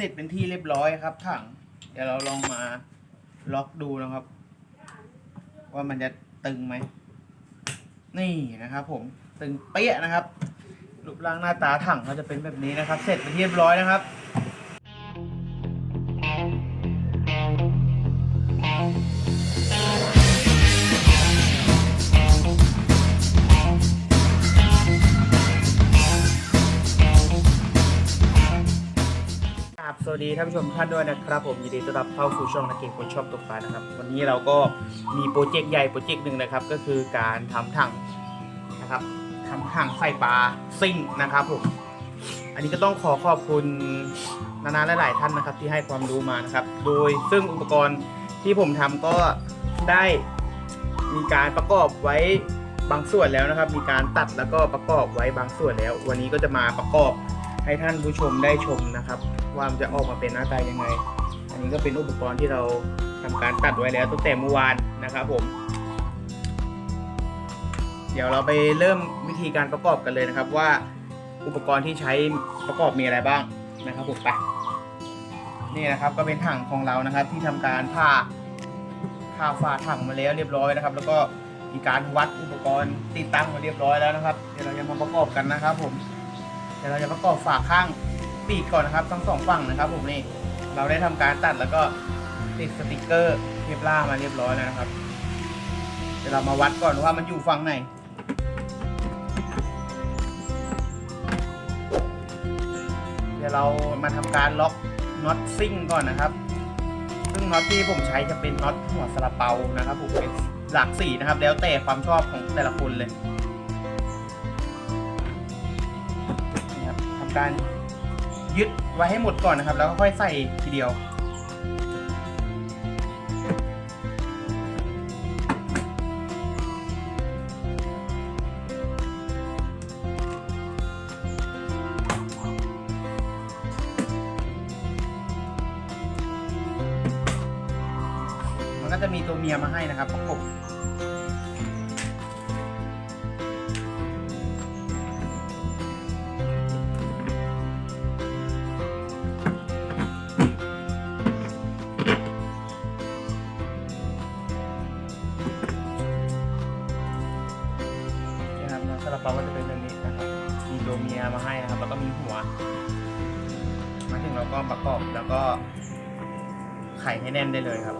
เสร็จเป็นที่เรียบร้อยครับ ถัง เดี๋ยวเราลองมาล็อกดูนะครับ ว่ามันจะตึงไหม นี่นะครับ ผมตึงเปี้ยนะครับรูปร่างหน้าตาถังก็จะเป็นแบบนี้นะครับ เสร็จเป็นที่เรียบร้อยนะครับ วัสดีท่านผู้ชมท่านด้วยนะครับผมยินดีต้อนรับเข้าสู่ช่องนักเก็งคนชอบตกปลานะครับ วันนี้เราก็มีโปรเจกต์ใหญ่โปรเจกต์หนึ่งนะครับ ก็คือการทำถังนะครับทำถังใส่ปลาซิ่งนะครับผมอันนี้ก็ต้องขอขอบคุณนานาหลาย ๆ ท่านนะครับ ที่ให้ความรู้มานะครับ โดยซึ่งอุปกรณ์ที่ผมทำก็ได้มีการประกอบไว้บางส่วนแล้วนะครับ มีการตัดแล้วก็ประกอบไว้บางส่วนแล้ว วันนี้ก็จะมาประกอบให้ท่านผู้ชมได้ชมนะครับ ว่ามันจะออกมาเป็นหน้าตายังไง อันนี้ก็เป็นอุปกรณ์ที่เราทำการตัดไว้แล้วตั้งแต่เมื่อวานนะครับผม เดี๋ยวเราไปเริ่มวิธีการประกอบกันเลยนะครับ ว่าอุปกรณ์ที่ใช้ประกอบมีอะไรบ้างนะครับผมไปนี่นะครับก็เป็นถังของเรานะครับ ที่ทำการผ่าผ่าฝาถังมาแล้วเรียบร้อยนะครับ แล้วก็มีการวัดอุปกรณ์ติดตั้งมาเรียบร้อยแล้วนะครับ เดี๋ยวเราจะมาประกอบกันนะครับ ผมเดี๋ยวเราจะประกอบฝาข้าง ปีกก่อนนะครับ ทั้งสองฝั่งนะครับ ผมนี่เราได้ทำการตัดแล้วก็ติดสติกเกอร์เทปล่ามาเรียบร้อยแล้วนะครับเดี๋ยวเรามาวัดก่อนว่ามันอยู่ฝั่งไหนเดี๋ยวเรามาทำการล็อกน็อตซิ่งก่อนนะครับ ซึ่งน็อตที่ผมใช้จะเป็นน็อตหัวสลับเปานะครับผมเป็นหลากสีนะครับ แล้วแต่ความชอบของแต่ละคนเลยนะครับทำการ ยึดไว้ให้หมดก่อนนะครับ แล้วก็ค่อยใส่ทีเดียว มันก็จะมีตัวเมียมาให้นะครับประกบ ก็ประกอบแล้วก็ไข่ให้แน่นได้เลยครับ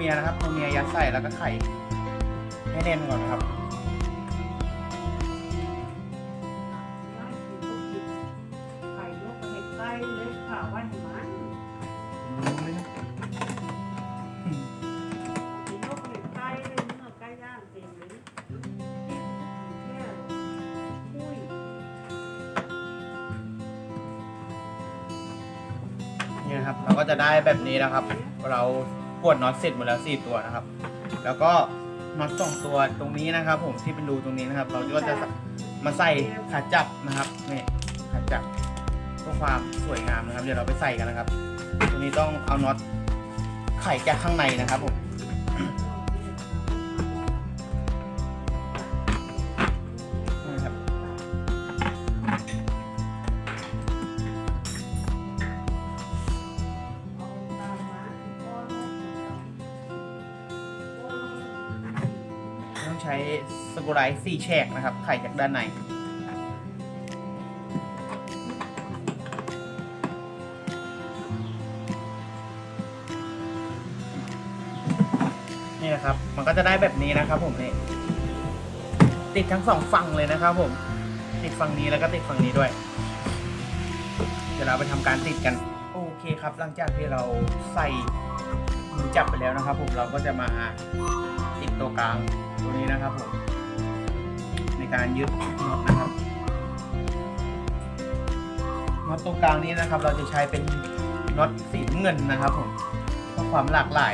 เก็บตัวเมียนะครับตัวเมียยัดใส่แล้วก็ไข่ ให้แน่นก่อนนะครับไข่นกกระเห็ดไก่เลยข่าวว่าเห็นมันกินนกกระเห็ดไก่เลยเนื้อไก่ย่างเต็มเลยแค่อุ้ยนี่นะครับ เราก็จะได้แบบนี้นะครับ เรา กดน็อตเสร็จหมดแล้วสี่ตัวนะครับ แล้วก็น็อตสองตัวตรงนี้นะครับ ผมที่เป็นรูตรงนี้นะครับ เราก็จะมาใส่ขาจับนะครับนี่ขาจับเพื่อความสวยงามนะครับ เดี๋ยวเราไปใส่กันนะครับ ตรงนี้ต้องเอาน็อตไขจากข้างในนะครับผม ใช้สกุไรสี่แฉกนะครับ ไข่จากด้านในนี่นะครับ มันก็จะได้แบบนี้นะครับ ผมนี่ติดทั้งสองฝั่งเลยนะครับ ผม ติดฝั่งนี้แล้วก็ติดฝั่งนี้ด้วย เดี๋ยวเราไปทำการติดกัน โอเคครับ หลังจากที่เราใส่มือจับไปแล้วนะครับ ผมเราก็จะมา ตัวกลางตัวนี้นะครับผมในการยึดน็อตนะครับน็อตตัวกลางนี้นะครับ เราจะใช้เป็นน็อตสีน้ำเงินนะครับผมเพื่อความหลากหลาย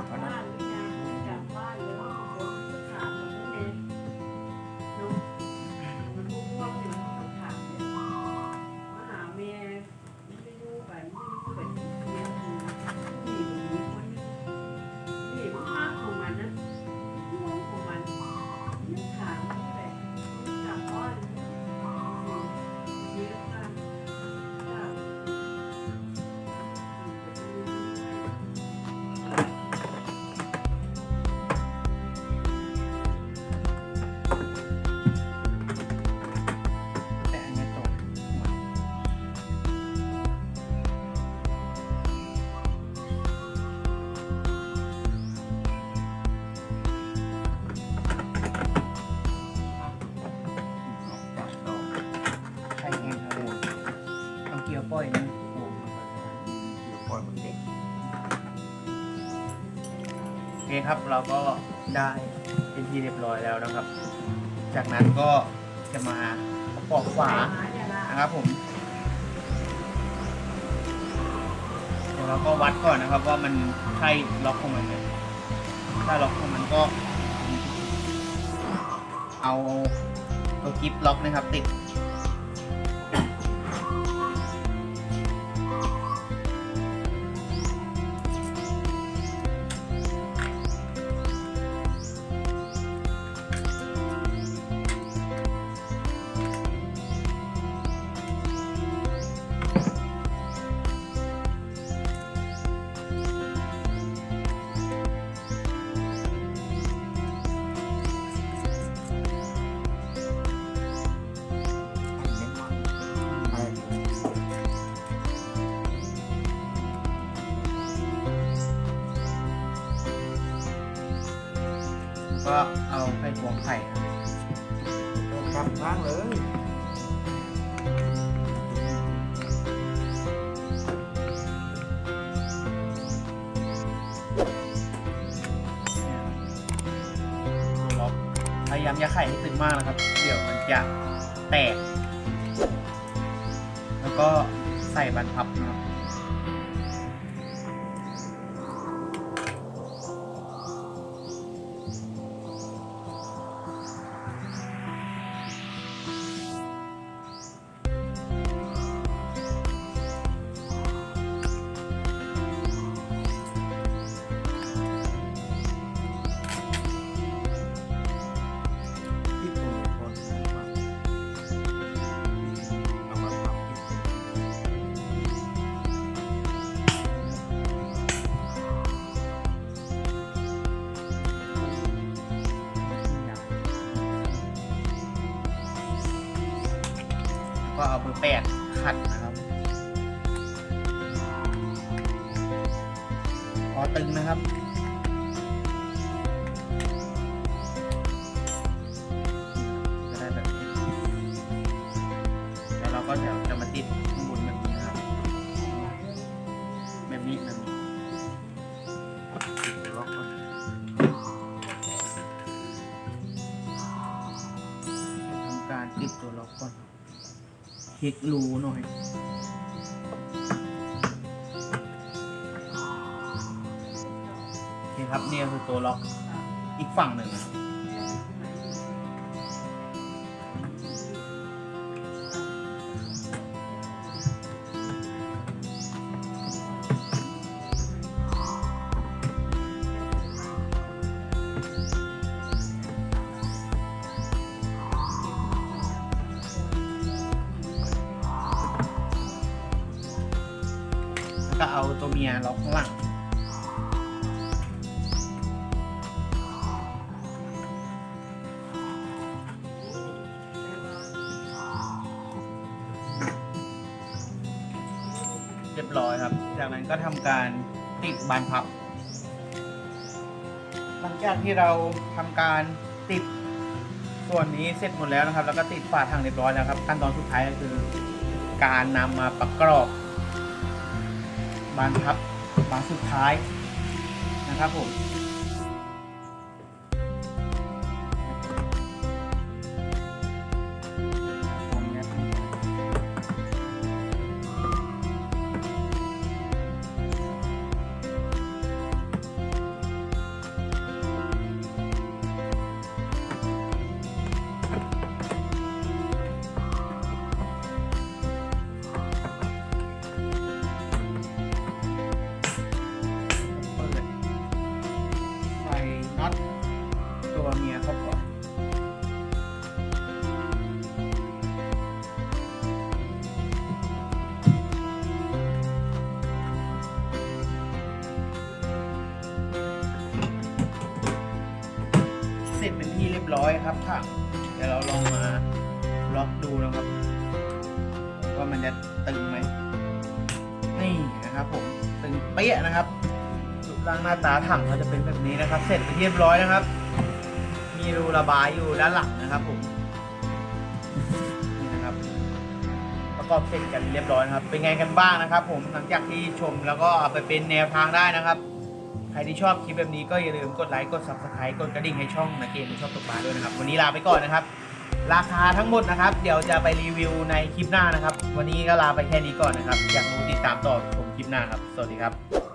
น็อ ต้องเกี่ยวป้อยนะโอ้ปล่อยมันเด็กโอเคครับเราก็ได้เป็นที่เรียบร้อยแล้วนะครับ จากนั้นก็จะมาประกอบฝานะครับผมเดี๋ยวเราก็วัดก่อนนะครับว่ามันใช่ล็อกของมันไหมถ้าล็อกของมันก็ เอาเอากิฟล็อกนะครับ ติด เอาไปพวงไข่ครับกลับล้างเลยตัวล็อกพยายามอย่าไข่ให้ตึงมากนะครับ เดี๋ยวมันจะแตก แล้วก็ใส่บรรพับนะ ก็เอาเบอร์แปดขัดนะครับ พอตึงนะครับ คลิกรูหน่อย โอเคครับเนี่ยคือตัวล็อกอีกฝั่งหนึ่งนะ เอาตัวเมียล็อกหลังเรียบร้อยครับ จากนั้นก็ทำการติดบานพับ หลังจากที่เราทำการติดส่วนนี้เสร็จหมดแล้วนะครับ แล้วก็ติดฝาถังเรียบร้อยแล้วครับ ขั้นตอนสุดท้ายก็คือ การนำมาประกรอบ บานพับบานสุดท้ายนะครับผมผม ครับค่ะเดี๋ยวเราลองมาล็อกดูนะครับ ว่ามันจะตึงไหมนี่นะครับ ผมตึงเปี้ยนะครับรูปร่างหน้าตาถังก็จะเป็นแบบนี้นะครับ เสร็จไปเรียบร้อยนะครับ มีรูระบายอยู่ด้านหลังนะครับ ผมนี่นะครับ ประกอบเสร็จกันเรียบร้อยนะครับ เป็นไงกันบ้างนะครับ ผมหลังจากที่ชมแล้วก็เอาไปเป็นแนวทางได้นะครับ ใครที่ชอบคลิปแบบนี้ก็อย่าลืมกดไลค์ กด subscribe กดกระดิ่งให้ช่องนะเกมชอบตกปลาด้วยนะครับ วันนี้ลาไปก่อนนะครับ ราคาทั้งหมดนะครับ เดี๋ยวจะไปรีวิวในคลิปหน้านะครับ วันนี้ก็ลาไปแค่นี้ก่อนนะครับ อยากรู้ติดตามต่อชมคลิปหน้าครับ สวัสดีครับ